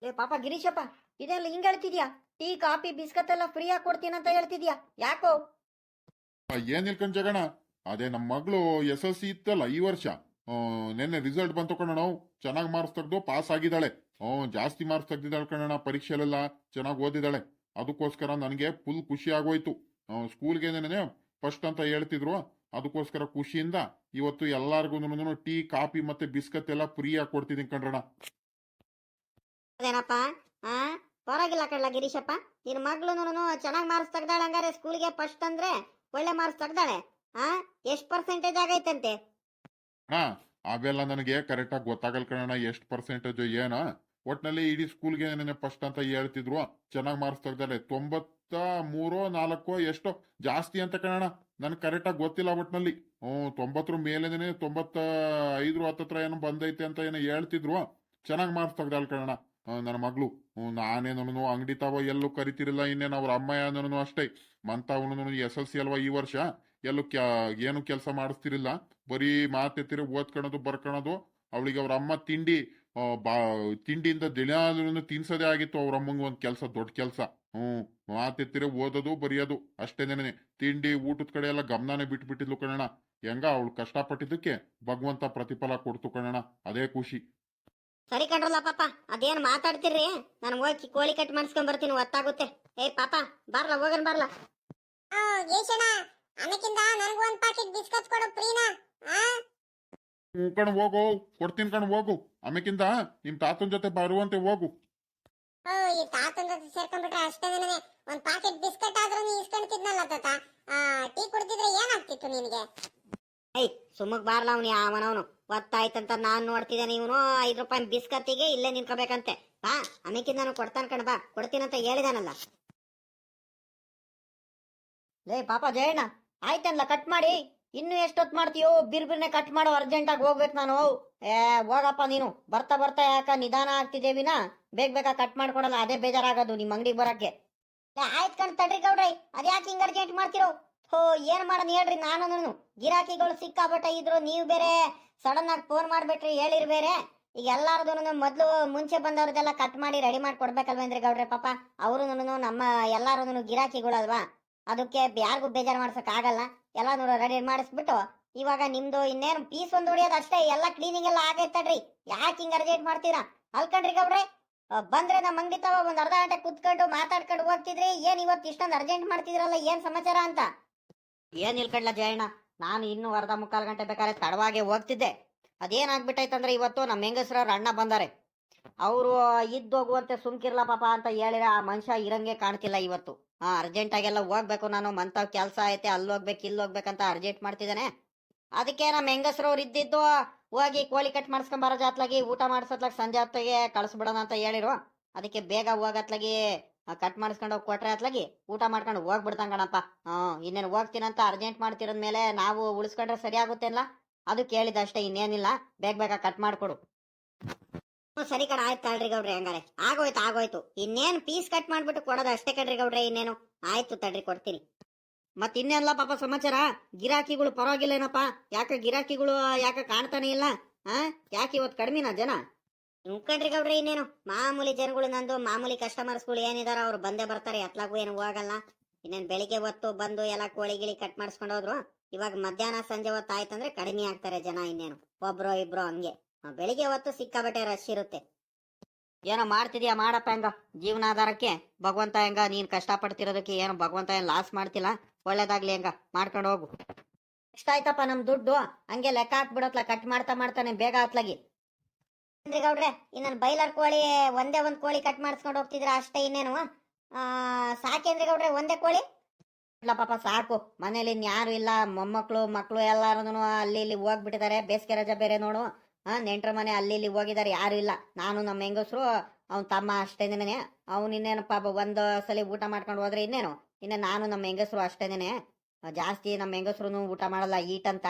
ಏ ಪಾಪ ಗಿರೀಶಪ್ಪ ಇದೆಲ್ಲ ಹಿಂಗ್ ಹೇಳ್ತಿದ್ಯಾ? ಟೀ ಕಾಫಿ ಬಿಸ್ಕತ್ ಎಲ್ಲ ಫ್ರೀ ಆಗಿ ಕೊಡ್ತೀನಿ ಅಂತ ಹೇಳ್ತಿದ್ಯಾ? ಯಾಕೋ? ಏನ್ ಇಲ್ಕೊಂಡ್ ಜಗಣ? ಅದೇ ನಮ್ಮ ಮಗಳು ಎಸ್ ಎಲ್ ಸಿ ಇತ್ತಲ್ಲ ಈ ವರ್ಷ. ನೆನ್ನೆ ರಿಸಲ್ಟ್ ಬಂತು ಕಣ ನಾವು ಚೆನ್ನಾಗಿ ಮಾರ್ಕ್ಸ್ ತೆಗೆದು ಪಾಸ್ ಆಗಿದ್ದಾಳೆ. ಹ್ಞೂ, ಜಾಸ್ತಿ ಮಾರ್ಕ್ಸ್ ತೆಗ್ದಿದ್ದಾಳೆ ಕಣಣ್ಣ, ಪರೀಕ್ಷೆಲೆಲ್ಲ ಚೆನ್ನಾಗಿ ಓದಿದ್ದಾಳೆ. ಅದಕ್ಕೋಸ್ಕರ ನನಗೆ ಫುಲ್ ಖುಷಿ ಆಗೋಯ್ತು. ಸ್ಕೂಲ್ಗೆ ಏನೇನೆ ಫಸ್ಟ್ ಅಂತ ಹೇಳ್ತಿದ್ರು. ಅದಕ್ಕೋಸ್ಕರ ಖುಷಿಯಿಂದ ಇವತ್ತು ಎಲ್ಲಾರ್ಗು ಟೀ, ಕಾಫಿ ಮತ್ತೆ ಬಿಸ್ಕತ್ ಎಲ್ಲ ಫ್ರೀ ಆಗಿ ಕೊಡ್ತಿದ್ದೀನಿ ಕಣ್ರಣ ಅದೇನಪ್ಪ? ಆ? ಪರವಾಗಿಲ್ಲ ಕಡ್ಲ ಗಿರೀಶಪ್ಪ. ನಿನ್ ಮಗಳು ಚೆನ್ನಾಗಿ ಮಾರ್ಕ್ಸ್ ತೆಗ್ದಾಳೆ ಹಂಗಾರೆ ಸ್ಕೂಲ್ಗೆ ಫಸ್ಟ್ ಅಂದ್ರೆ ಒಳ್ಳೆ ಮಾರ್ಕ್ಸ್ ತೆಗ್ದಾಳೆ. ಆ? ಎಷ್ಟ್ ಪರ್ಸೆಂಟೇಜ್ ಆಗೈತಂತೆ? ಹಾ, ಅವೆಲ್ಲ ನನಗೆ ಕರೆಕ್ಟಾಗಿ ಗೊತ್ತಾಗಲ್ ಕಣಣ್ಣ, ಎಷ್ಟು ಪರ್ಸೆಂಟೇಜ್ ಏನ? ಒಟ್ನಲ್ಲಿ ಇಡೀ ಸ್ಕೂಲ್ಗೆ ಏನೇನೆ ಫಸ್ಟ್ ಅಂತ ಹೇಳ್ತಿದ್ರು. ಚೆನ್ನಾಗಿ ಮಾರ್ಕ್ಸ್ ತೆಗ್ದಾರೆ. ತೊಂಬತ್ತ ಮೂರೋ, ನಾಲ್ಕೋ, ಎಷ್ಟೋ? ಜಾಸ್ತಿ ಅಂತ ಕಣಣ್ಣ. ನನ್ಗೆ ಕರೆಕ್ಟಾಗಿ ಗೊತ್ತಿಲ್ಲ ಒಟ್ನಲ್ಲಿ. ಹ್ಞೂ, ತೊಂಬತ್ತರ ಮೇಲೇನೆ ತೊಂಬತ್ತ ಐದರು ಹತ್ತತ್ರ ಏನೋ ಬಂದೈತೆ ಅಂತ ಏನೋ ಹೇಳ್ತಿದ್ರು. ಚೆನ್ನಾಗಿ ಮಾರ್ಕ್ಸ್ ತೆಗ್ದಾಳ ಕಣಣ್ಣ. ನನ್ನ ಮಗಳು. ನಾನೇನು ಅಂಗಡಿ ತಾವ ಎಲ್ಲೂ ಕರಿತಿರಲಿಲ್ಲ. ಇನ್ನೇನು ಅವ್ರ ಅಮ್ಮಯ್ಯನೂ ಅಷ್ಟೇ. ಮಂತವನು ಎಸ್ ಎಲ್ ಸಿ ಅಲ್ವಾ ಈ ವರ್ಷ? ಎಲ್ಲೂ ಕ್ಯಾ ಏನು ಕೆಲಸ ಮಾಡಿಸ್ತಿರಿಲ್ಲ. ಬರೀ ಮಾತೆತ್ತಿರಿ ಓದ್ಕೊಳೋದು ಬರ್ಕೊಳೋದು ಅವಳಿಗೆ ಅವ್ರ ಅಮ್ಮ ತಿಂಡಿ ಬಾ ತಿಂಡಿಯಿಂದ ದಿನ ತಿನ್ಸೋದೇ ಆಗಿತ್ತು ಅವ್ರ ಅಮ್ಮಂಗೆ ಒಂದು ಕೆಲಸ ದೊಡ್ಡ ಕೆಲಸ. ಹ್ಞೂ ಮಾತೆತ್ತಿರ ಓದೋದು ಬರೆಯೋದು ಅಷ್ಟೇನೇನೆ ತಿಂಡಿ ಊಟದ ಕಡೆ ಎಲ್ಲ ಗಮನನೇ ಬಿಟ್ಬಿಟ್ಟಿದ್ಲು ಕಣಣ ಹೆಂಗ ಅವಳು ಕಷ್ಟಪಟ್ಟಿದ್ದಕ್ಕೆ ಭಗವಂತ ಪ್ರತಿಫಲ ಕೊಡ್ತು ಕಣಣ ಅದೇ ಖುಷಿ. ಸರಿ ಕಣ್ರಲ್ಲ ಪಾಪ ಅದೇನ್ ಮಾತಾಡ್ತಿರ್ರಿ? ನಾನು ಹೋಗಿ ಕೋಳಿ ಕಟ್ ಮಾಡಿಸ್ಕೊಂಡ್ ಬರ್ತೀನಿ ಒತ್ತಾಗುತ್ತೆ. ಏ ಪಾಪ ಬರ್ಲ ಹೋಗನ್ ಬರ್ಲ. ಆಮೇಕಿಂದ ನನಗೂ ಒಂದ್ ಪ್ಯಾಕೆಟ್ ಬಿಸ್ಕತ್ ಕೊಡು ಪ್ರೀನಾ. ಆ? ಕಣ್ ಹೋಗು ಕೊಡ್ತೀನಿ ಕಣ್ ಹೋಗು. ಆಮೇಕಿಂದ ನಿಮ್ ತಾತನ ಜೊತೆ ಬರುವಂತೆ ಹೋಗು. ಓ ಈ ತಾತನ ಜೊತೆ ಸೇರ್ಕೊಂಡ್ಬಿಟ್ರೆ ಅಷ್ಟೇ ನನಗೆ. ಒಂದ್ ಪ್ಯಾಕೆಟ್ ಬಿಸ್ಕಟ್ ಆದ್ರೂ ನೀ ಇಸ್ಕೊಂಡ್ತಿದ್ನಲ್ಲ ತಾತ. ಆ, ಟೀ ಕುಡ್ದಿದ್ರೆ ಏನಾಗ್ತಿತ್ತು ನಿನಗೆ? ಏಯ್ ಸುಮ್ಮಗ್ ಬಾರ್ಲ ಅವನಿ ಯಾವನವನು ಒತ್ತಾಯ್ತಂತ ನಾನ್ ನೋಡ್ತಿದ್ದೇನೆ ಇವನು. ಐದ್ ರೂಪಾಯಿ ಬಿಸ್ಕತ್ತಿಗೆ ಇಲ್ಲೇ ನಿಂತ್ಕೋಬೇಕಂತೆ. ಬಾ ಅಮೇಕಿಂದ ನಾನು ಕೊಡ್ತಾನ ಕಣ ಬಾ. ಕೊಡ್ತೀನಂತ ಹೇಳಿದಾನಲ್ಲ. ಲೇ ಪಾಪ ಜಯಣ್ಣ. ಆಯ್ತಲ್ಲ ಕಟ್ ಮಾಡಿ. ಇನ್ನು ಎಷ್ಟೊತ್ ಮಾಡ್ತೀಯೋ, ಬಿರ್ಬಿರ್ನೆ ಕಟ್ ಮಾಡೋ ಅರ್ಜೆಂಟ್ ಆಗಿ ಹೋಗ್ಬೇಕು ನಾನು. ಏ, ಹೋಗಪ್ಪ ನೀನು. ಬರ್ತಾ ಬರ್ತಾ ಯಾಕ ನಿಧಾನ ಆಗ್ತಿದ್ದೇವಿನ ಬೇಗ ಬೇಗ ಕಟ್ ಮಾಡ್ಕೊಡಲ್ಲ, ಅದೇ ಬೇಜಾರಾಗೋದು ನಿಮ್ ಅಂಗಡಿಗೆ ಬರಕ್ಕೆ. ಆಯ್ತು ಕಣ್ ತಡ್ರಿ ಗೌಡ್ರಿ, ಅದ್ಯಾಕೆ ಹಿಂಗ್ ಅರ್ಜೆಂಟ್ ಮಾಡ್ತಿರೋ? ಹೋ, ಏನ್ ಮಾಡೋಣ ಹೇಳ್ರಿ ನಾನು ಗಿರಾಕಿಗಳು ಸಿಕ್ಕಾಬಟ್ಟ ಇದ್ರು, ನೀವು ಬೇರೆ. ಸಡನ್ ಆಗಿ ಫೋನ್ ಮಾಡ್ಬಿಟ್ರಿ, ಹೇಳಿರ್ ಬೇರೆ. ಈಗ ಎಲ್ಲಾರ್ದು ಮೊದ್ಲು ಮುಂಚೆ ಬಂದವ್ರದೆಲ್ಲ ಕಟ್ ಮಾಡಿ ರೆಡಿ ಮಾಡಿ ಕೊಡ್ಬೇಕಲ್ವೇಂದ್ರಿ ಗೌಡ್ರಿ ಪಾಪ. ಅವರು ನಮ್ಮ ಎಲ್ಲಾರು ಗಿರಾಕಿಗಳಲ್ವಾ? ಅದಕ್ಕೆ ಯಾರಿಗೂ ಬೇಜಾರು ಮಾಡ್ಸಕ್ ಆಗಲ್ಲ. ಎಲ್ಲ ನೋಡೋ ರೆಡಿ ಮಾಡಿಸ್ಬಿಟ್ಟು ಇವಾಗ ನಿಮ್ದು ಇನ್ನೇನು ಪೀಸ್ ಒಂದು ಹೊಡಿಯೋದು ಅಷ್ಟೇ, ಎಲ್ಲ ಕ್ಲೀನಿಂಗ್ ಎಲ್ಲ ಆಗೈತಡ್ರಿ ಯಾಕೆ ಹಿಂಗ್ ಅರ್ಜೆಂಟ್ ಮಾಡ್ತೀರಾ? ಅಲ್ಕಂಡ್ರಿ ಗೌಡ್ರೆ. ಬಂದ್ರೆ ನಮ್ಮ ಅಂಗಡಿ ತಾವ ಒಂದ್ ಅರ್ಧ ಗಂಟೆ ಕುತ್ಕೊಂಡು ಮಾತಾಡ್ಕೊಂಡು ಹೋಗ್ತಿದ್ರಿ ಏನ್ ಇವತ್ತು ಇಷ್ಟೊಂದು ಅರ್ಜೆಂಟ್ ಮಾಡ್ತಿದ್ರಲ್ಲ, ಏನ್ ಸಮಾಚಾರ ಅಂತ? ಏನ್ ಇಲ್ಕಡ್ಲ ಜಯಣ್ಣ, ನಾನು ಇನ್ನೂ ಅರ್ಧ ಮುಕ್ಕಾಲು ಗಂಟೆ ಬೇಕಾದ್ರೆ ತಡವಾಗಿ ಹೋಗ್ತಿದ್ದೆ. ಅದೇನಾಗ್ಬಿಟ್ಟೈತಂದ್ರೆ ಇವತ್ತು ನಮ್ಮ ಹೆಂಗಸರ ಅಣ್ಣ ಬಂದಾರೆ. ಅವರು ಇದ್ದೋಗುವಂತೆ ಸುಮ್ಕಿರ್ಲ ಪಾಪ ಅಂತ ಹೇಳಿರ ಆ ಮನುಷ್ಯ ಇರಂಗೆ ಕಾಣ್ತಿಲ್ಲ ಇವತ್ತು. ಹಾ ಅರ್ಜೆಂಟ್ ಆಗೆಲ್ಲ ಹೋಗ್ಬೇಕು ನಾನು ಮಂತ ಕೆಲಸ ಐತೆ, ಅಲ್ಲಿ ಹೋಗ್ಬೇಕು, ಇಲ್ಲಿ ಹೋಗ್ಬೇಕಂತ ಅರ್ಜೆಂಟ್ ಮಾಡ್ತಿದ್ದಾನೆ. ಅದಕ್ಕೆ ನಮ್ಮ ಹೆಂಗಸ್ರವ್ರು ಇದ್ದಿದ್ದು ಹೋಗಿ ಕೋಳಿ ಕಟ್ ಮಾಡಿಸ್ಕೊಂಡ್ ಬರೋ ಜಾತ್ಲಾಗಿ, ಊಟ ಮಾಡಿಸತ್ಲಾಗ ಸಂಜೆ ಹೊತ್ತಿಗೆ ಕಳಿಸ್ಬಿಡೋಣ ಅಂತ ಹೇಳಿರು. ಅದಕ್ಕೆ ಬೇಗ ಹೋಗತ್ಲಾಗಿ ಕಟ್ ಮಾಡಿಸ್ಕೊಂಡು ಹೋಗಿ ಕೊಟ್ರೆ ಅತ್ಲಾಗಿ ಊಟ ಮಾಡ್ಕೊಂಡು ಹೋಗ್ಬಿಡ್ತಾನ ಕಣಪ್ಪ. ಹ್ಮ್ ಇನ್ನೇನು ಹೋಗ್ತೀನಂತ ಅರ್ಜೆಂಟ್ ಮಾಡ್ತಿರೋದ್ ಮೇಲೆ ನಾವು ಉಳಿಸ್ಕೊಂಡ್ರೆ ಸರಿ ಆಗುತ್ತೆ ಅಲ್ಲ ಅದು ಕೇಳಿದ ಅಷ್ಟೇ, ಇನ್ನೇನಿಲ್ಲ. ಬೇಗ ಬೇಗ ಕಟ್ ಮಾಡ್ಕೊಡು. ಸರಿ ಕಣ, ಆಯ್ತು ತಡ್ರಿ ಗೌಡ್ರಿ ಹಂಗಾರೆ. ಆಗೋಯ್ತು ಆಗೋಯ್ತು. ಇನ್ನೇನು ಪೀಸ್ ಕಟ್ ಮಾಡ್ಬಿಟ್ಟು ಕೊಡೋದು ಅಷ್ಟೇ ಕಡ್ರಿ ಗೌಡ್ರೆ, ಇನ್ನೇನು? ಆಯ್ತು ತಡ್ರಿ, ಕೊಡ್ತೀನಿ. ಮತ್ ಇನ್ನೆಲ್ಲ ಪಾಪ ಸಮಾಚಾರ? ಗಿರಾಕಿಗಳು ಪರವಾಗಿಲ್ಲೇನಪ್ಪ? ಯಾಕೆ ಗಿರಾಕಿಗಳು, ಯಾಕೆ ಕಾಣ್ತಾನೆ ಇಲ್ಲ? ಆ? ಯಾಕೆ ಇವತ್ತು ಕಡಿಮೆನಾ ಜನ? ಕಣ್ರಿ ಗೌಡ್ರಿ, ಇನ್ನೇನು? ಮಾಮೂಲಿ ಜನಗಳು ನಂದು, ಮಾಮೂಲಿ ಕಸ್ಟಮರ್ಸ್ಗಳು ಏನಿದಾರ ಅವ್ರು ಬಂದೇ ಬರ್ತಾರೆ ಎತ್ಲಾಗೂ ಏನು ಹೋಗಲ್ಲ. ಇನ್ನೇನು ಬೆಳಿಗ್ಗೆ ಹೊತ್ತು ಬಂದು ಎಲ್ಲ ಕೋಳಿ ಗಿಳಿ ಕಟ್ ಮಾಡಿಸ್ಕೊಂಡು ಹೋದ್ರು. ಇವಾಗ ಮಧ್ಯಾಹ್ನ ಸಂಜೆ ಹೊತ್ತು ಆಯ್ತಂದ್ರೆ ಕಡಿಮೆ ಆಗ್ತಾರೆ ಜನ ಇನ್ನೇನು. ಒಬ್ರೋ ಇಬ್ರು ಹಂಗೆ. ಬೆಳಿಗ್ಗೆ ಹೊತ್ತು ಸಿಕ್ಕಾಬಟ್ಟೆ ರಶ್ ಇರುತ್ತೆ. ಏನೋ ಮಾಡ್ತಿದ್ಯಾ ಮಾಡಪ್ಪ ಹೆಂಗ? ಜೀವನಾಧಾರಕ್ಕೆ? ಭಗವಂತ ಹೆಂಗ? ನೀನ್ ಕಷ್ಟಪಡ್ತಿರೋದಕ್ಕೆ ಏನೋ ಭಗವಂತ ಏನ್ ಲಾಸ್ ಮಾಡ್ತಿಲ್ಲ? ಒಳ್ಳೇದಾಗ್ಲಿ ಹೆಂಗ? ಮಾಡ್ಕೊಂಡು ಹೋಗು. ಎಷ್ಟಾಯ್ತಪ್ಪ ನಮ್ ದುಡ್ಡು? ಹಂಗೆ ಲೆಕ್ಕ ಹಾಕ್ಬಿಡತ್ಲ ಕಟ್ ಮಾಡ್ತಾ ಮಾಡ್ತಾನೆ ಬೇಗ ಆತ್ಲಾಗಿ. ಗೌಡ್ರೆ ಇನ್ನೊಂದು ಬೈಲರ್ ಕೋಳಿ ಒಂದೇ ಒಂದ್ ಕೋಳಿ ಕಟ್ ಮಾಡಿಸ್ಕೊಂಡು ಹೋಗ್ತಿದ್ರ ಅಷ್ಟೇ ಇನ್ನೇನು? ಆ, ಸಾಕೇನ್ರಿ ಗೌಡ್ರೆ ಒಂದೇ ಕೋಳಿ? ಇಲ್ಲ ಪಾಪ ಸಾಕು. ಮನೇಲಿ ಇನ್ಯಾರು ಇಲ್ಲ ಮೊಮ್ಮಕ್ಳು ಮಕ್ಳು ಎಲ್ಲಾರು ಅಲ್ಲಿ ಇಲ್ಲಿ ಹೋಗ್ಬಿಟ್ಟಿದ್ದಾರೆ ಬೇಸಿಗೆ ರಜೆ ಬೇರೆ ನೋಡು. ಹಾ ನೆಂಟ್ರ ಮನೆ ಅಲ್ಲಿ ಇಲ್ಲಿ ಹೋಗಿದ್ದಾರೆ ಯಾರು ಇಲ್ಲ. ನಾನು ನಮ್ಮ ಹೆಂಗಸ್ರು, ಅವ್ನ ತಮ್ಮ ಅಷ್ಟೇನೇ ಅವ್ನು ಇನ್ನೇನು ಪಾಪ ಒಂದು ಸಲ ಊಟ ಮಾಡ್ಕೊಂಡು ಹೋದ್ರೆ ಇನ್ನೇನು? ಇನ್ನು ನಾನು ನಮ್ಮ ಹೆಂಗಸ್ರು ಅಷ್ಟೇನೇ ಜಾಸ್ತಿ ನಮ್ಮ ಹೆಂಗಸ್ರು ಊಟ ಮಾಡಲ್ಲ, ಈಟ್ ಅಂತ.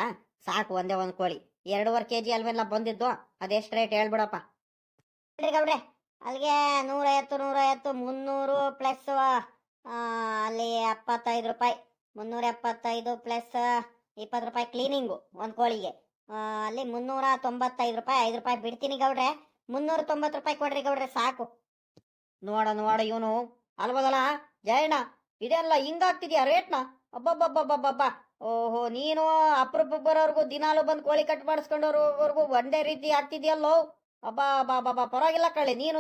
ಸಾಕು, ಒಂದೇ ಒಂದು ಕೋಳಿ. ಎರಡೂವರೆ ಕೆ ಜಿ ಅಲ್ವೆಲ್ಲ ಬಂದಿದ್ದು, ಅದೆಷ್ಟು ರೇಟ್ ಹೇಳ್ಬಿಡಪ್ಪ. ಗೌಡ್ರೆ, ಅಲ್ಲಿಗೆ ನೂರೈವತ್ತು ನೂರೈವತ್ತು ಮುನ್ನೂರು ಪ್ಲಸ್ ಅಲ್ಲಿ ಎಪ್ಪತ್ತೈದು ರೂಪಾಯಿ. ಮುನ್ನೂರ ಎಪ್ಪತ್ತೈದು ಪ್ಲಸ್, ಇಪ್ಪತ್ತು ರೂಪಾಯಿ ಕ್ಲೀನಿಂಗು, ಒಂದು ಕೋಳಿಗೆ. ಅಲ್ಲಿ ಮುನ್ನೂರ ತೊಂಬತ್ತೈದು ರೂಪಾಯಿ, ಐದು ರೂಪಾಯಿ ಬಿಡ್ತೀನಿ ಗೌಡ್ರೆ. ಮುನ್ನೂರ ತೊಂಬತ್ತು ರೂಪಾಯಿ ಕೊಡ್ರಿ ಗೌಡ್ರೆ, ಸಾಕು. ನೋಡ ನೋಡ ಇವನು. ಅಲ್ವದಲ್ಲ? ಜಯಣ್ಣ, ಇದೆಲ್ಲ ಹಿಂಗಾಗ್ತಿದ್ಯಾ ರೇಟ್ನ? ಅಬ್ಬಬ್ಬಬ್ಬಬ್ಬಬ್ಬ. ಓಹೋ, ನೀನು ಅಪ್ರೂಪರವ್ರಿಗೂ ದಿನಾಲು ಬಂದು ಕೋಳಿ ಕಟ್ ಮಾಡಿಸ್ಕೊಂಡವ್ರವರೆಗೂ ಒಂದೇ ರೀತಿ ಆಗ್ತಿದ್ಯಲ್ಲೋ? ಅಬ್ಬಾ ಅಬ್ಬಾ ಬಾ ಬಾ ಪರವಾಗಿಲ್ಲ ಕಳ್ಳಿ ನೀನು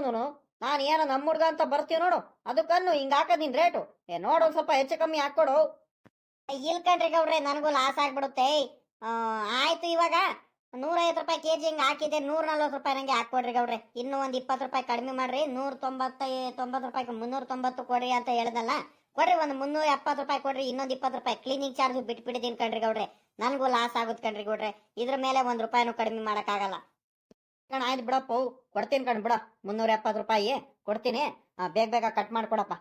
ನಾನು ಏನೋ ನಮ್ಮ ಹುಡ್ಗ ಅಂತ ಬರ್ತೀವಿ ನೋಡು. ಅದಕ್ಕನ್ನು ಹಿಂಗೆ ಹಾಕೋದ್ ನಿನ್ ರೇಟು. ಏ, ನೋಡು ಸ್ವಲ್ಪ ಹೆಚ್ಚು ಕಮ್ಮಿ ಹಾಕೊಡು ಇಲ್ಕಂಡ್ರಿ ಗೌಡ್ರೆ, ನನಗೂ ಲಾಸ್ ಆಗ್ಬಿಡುತ್ತೆ. ಆಯ್ತು ಇವಾಗ ನೂರೈವತ್ತು ರೂಪಾಯಿ ಕೆ ಜಿ ಹಿಂಗೆ ಹಾಕಿದೆ ನೂರ ನಲ್ವತ್ತು ರೂಪಾಯಿ ನಂಗೆ ಹಾಕ್ಕೊಡ್ರಿ ಗೌಡ್ರಿ. ಇನ್ನೂ ಒಂದು ಇಪ್ಪತ್ತು ರೂಪಾಯಿ ಕಡಿಮೆ ಮಾಡ್ರಿ ನೂರ ತೊಂಬತ್ತೈ ತೊಂಬತ್ತು ರೂಪಾಯಿ ಮುನ್ನೂರ ತೊಂಬತ್ತು ಕೊಡ್ರಿ ಅಂತ ಹೇಳ್ದಲ್ಲ. ಕೊಡ್ರಿ ಒಂದು ಮುನ್ನೂರ ಎಪ್ಪತ್ತು ರೂಪಾಯಿ ಕೊಡ್ರಿ, ಇನ್ನೊಂದು ಇಪ್ಪತ್ತು ರೂಪಾಯಿ ಕ್ಲೀನಿಂಗ್ ಚಾರ್ಜ್ ಬಿಟ್ಬಿಟ್ಟಿದ್ದೀನಿ ಕಣ್ರಿ ಗೌಡ್ರೆ. ನನಗೂ ಲಾಸ್ ಆಗುತ್ತೆ ಕಣ್ರಿ ಗೌಡ್ರೆ. ಇದ್ರ ಮೇಲೆ ಒಂದು ರೂಪಾಯಿನೂ ಕಡಿಮೆ ಮಾಡೋಕ್ಕಾಗಲ್ಲ. ಕಣ, ಆಯ್ತು ಬಿಡಪ್ಪ ಕೊಡ್ತೀನಿ ಕಣ್, ಬಿಡ. ಮುನ್ನೂರ ಎಪ್ಪತ್ತು ರೂಪಾಯಿ ಕೊಡ್ತೀನಿ. ಬೇಗ ಬೇಗ ಕಟ್ ಮಾಡ್ಕೊಡಪ್ಪ.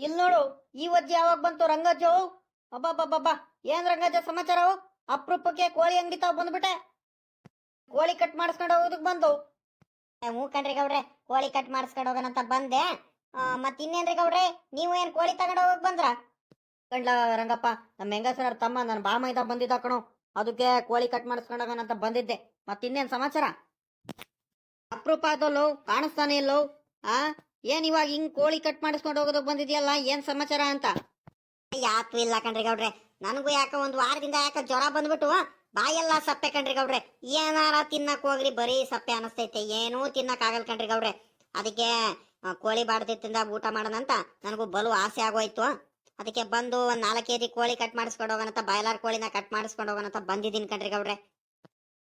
ಇಲ್ಲಿ ನೋಡು, ಈ ವಜ್ಜಿ ಯಾವಾಗ ಬಂತು ರಂಗಜ್ಜು ಅಬ್ಬಬ್ಬಬ್ಬಬ್ಬ ಏನ್ ರಂಗಜ ಸಮಾಚಾರ ಅಪ್ರೂಪಕ್ಕೆ ಕೋಳಿ ಅಂಗಡಿ ತಾವ್ ಬಂದ್ಬಿಟ್ಟೆ. ಕೋಳಿ ಕಟ್ ಮಾಡಿಸ್ಕೊಂಡು ಹೋಗೋದಕ್ ಬಂದು. ಹ್ಞೂ ಕಣ್ರಿ ಗೌಡ್ರೆ ಕೋಳಿ ಕಟ್ ಮಾಡಿಸ್ಕೊಂಡು ಹೋಗೋಣಂತ ಬಂದೆ. ಆ, ಮತ್ ಇನ್ನೇನ್ರಿ ಗೌಡ್ರೆ ನೀವು ಏನ್ ಕೋಳಿ ತಗೊಂಡು ಹೋಗಕ್ ಬಂದ್ರ? ಕಂಡ್ಲ ರಂಗಪ್ಪ ನಮ್ಮ ಹೆಂಗಸರ ತಮ್ಮ ನನ್ ಬಾಮ ಇದ್ದ ಬಂದಿದ್ದ ಕಣೋ. ಅದಕ್ಕೆ ಕೋಳಿ ಕಟ್ ಮಾಡಿಸ್ಕೊಂಡು ಹೋಗೋಣಂತ ಬಂದಿದ್ದೆ. ಮತ್ ಇನ್ನೇನ್ ಸಮಾಚಾರ? ಅಪ್ರೂಪ ಆದಲ್ಲೋ ಕಾಣಿಸ್ತಾನೆ ಇಲ್ಲೋ? ಆ ಏನ್ ಇವಾಗ ಹಿಂಗ್ ಕೋಳಿ ಕಟ್ ಮಾಡಿಸ್ಕೊಂಡು ಹೋಗೋದಕ್ ಬಂದಿದ್ಯಲ್ಲ ಏನ್ ಸಮಾಚಾರ ಅಂತ? ಯಾತು ಇಲ್ಲ ಕಣ್ರಿ ಗೌಡ್ರೆ? ನನಗೂ ಯಾಕ ಒಂದ್ ವಾರದಿಂದ ಯಾಕ ಜ್ವರ ಬಂದ್ಬಿಟ್ಟು ಬಾಯೆಲ್ಲ ಸಪ್ಪೆ ಕಣ್ರಿ ಗೌಡ್ರೆ. ಏನಾರ ತಿನ್ನಕ್ ಹೋಗ್ರಿ, ಬರೀ ಸಪ್ಪೆ ಅನಸ್ತೈತೆ. ಏನೂ ತಿನ್ನಕ್ ಆಗಲ್ ಕಣ್ರಿ ಗೌಡ್ರೆ. ಅದಕ್ಕೆ ಕೋಳಿ ಬಾಡ್ದಿತ್ತಿಂದ ಊಟ ಮಾಡೋಣಂತ ನನಗೂ ಬಲು ಆಸೆ ಆಗೋಯ್ತು ಅದಕ್ಕೆ ಬಂದು ಒಂದ್ ನಾಲ್ಕು ಕೆಜಿ ಕೋಳಿ ಕಟ್ ಮಾಡಿಸ್ಕೊಂಡು ಹೋಗೋಣಂತ, ಬಾಯ್ಲಾರ್ ಕೋಳಿನ ಕಟ್ ಮಾಡಿಸ್ಕೊಂಡು ಹೋಗೋಣಂತ ಬಂದಿದ್ದೀನಿ ಕಣ್ರಿ ಗೌಡ್ರೆ.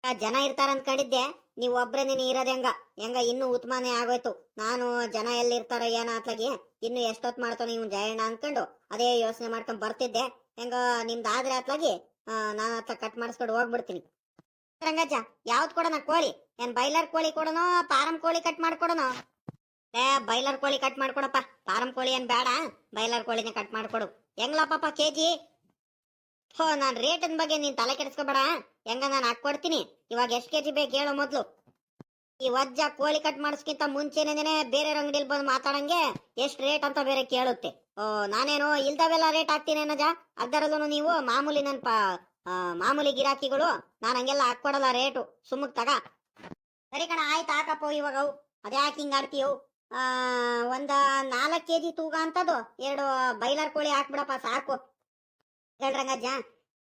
ಜನ ಇರ್ತಾರ ಅನ್ಕೊಂಡಿದ್ದೆ ನೀವ್ ಒಬ್ರೆ ನೀನು ಇರೋದ್ ಹೆಂಗ? ಹೆಂಗ ಇನ್ನು ಉತ್ಮಾನೆ ಆಗೋಯ್ತು. ನಾನು ಜನ ಎಲ್ಲಿರ್ತಾರೋ ಏನ ಆತ್ಲಾಗಿ ಇನ್ನು ಎಷ್ಟೊತ್ ಮಾಡ್ತಾನೆ ಇವ್ನು ಜಯಣ್ಣ ಅನ್ಕೊಂಡು ಅದೇ ಯೋಚನೆ ಮಾಡ್ಕೊಂಡ್ ಬರ್ತಿದ್ದೆ. ಹೆಂಗ ನಿಮ್ದು ಆದ್ರೆ ಆತ್ಲಾಗಿ ನಾನು ಅತ್ಲ ಕಟ್ ಮಾಡಿಸ್ಕೊಂಡು ಹೋಗ್ಬಿಡ್ತೀನಿ. ರಂಗಜ್ಜ, ಯಾವ್ದು ಕೊಡೋಣ ಕೋಳಿ? ಏನ್ ಬೈಲರ್ ಕೋಳಿ ಕೊಡೋನೋ ಪಾರಂ ಕೋಳಿ ಕಟ್ ಮಾಡ್ಕೊಡೋನೋ ಏ, ಬೈಲರ್ ಕೋಳಿ ಕಟ್ ಮಾಡ್ಕೊಡಪ್ಪ. ಪಾರಂ ಕೋಳಿ ಏನ್ ಬೇಡ, ಬೈಲರ್ ಕೋಳಿನ ಕಟ್ ಮಾಡ್ಕೊಡು. ಹೆಂಗ್ಲಪ್ಪ ಕೆಜಿ? ಹೋ, ನಾನ್ ರೇಟಿನ ಬಗ್ಗೆ ನೀನ್ ತಲೆ ಕೆಡಿಸ್ಕೋಬೇಡ. ಹೆಂಗ ನಾನು ಹಾಕೊಡ್ತೀನಿ ಇವಾಗ ಎಷ್ಟ್ ಕೆಜಿ ಬೇಕು ಹೇಳೋ ಮೊದ್ಲು. ಈ ವಜ್ಜ ಕೋಳಿ ಕಟ್ ಮಾಡಿಸ್ಕಿಂತ ಮುಂಚೆನೇ ಬೇರೆ ಅಂಗಡಿಲಿ ಬಂದು ಮಾತಾಡಂಗೆ ಎಷ್ಟ್ ರೇಟ್ ಅಂತ ಬೇರೆ ಕೇಳುತ್ತೆ. ಓ, ನಾನೇನು ಇಲ್ದವೆಲ್ಲ ರೇಟ್ ಹಾಕ್ತೀನಿ ಅನ್ನಜ ಅದರಲ್ಲೂ ನೀವು ಮಾಮೂಲಿ ನನ್ನ ಪ ಮಾಮೂಲಿ ಗಿರಾಕಿಗಳು, ನಾನು ಹಂಗೆಲ್ಲ ಹಾಕೊಡಲ್ಲ ರೇಟು ಸುಮ್ಮಕ್ ತಗ. ಸರಿ ಕಣ, ಆಯ್ತು, ಹಾಕಪ್ಪ ಇವಾಗ ಅವು. ಅದ್ಯಾಕೆ ಹಿಂಗ್ ಆಡ್ತೀಯವು ಒಂದ ನಾಲ್ಕು ಕೆಜಿ ತೂಗ ಅಂತದ್ದು ಎರಡು ಬೈಲರ್ ಕೋಳಿ ಹಾಕ್ಬಿಡಪ್ಪ, ಸಾಕು. ಹೇಳ್ರಂಗಜ್ಜ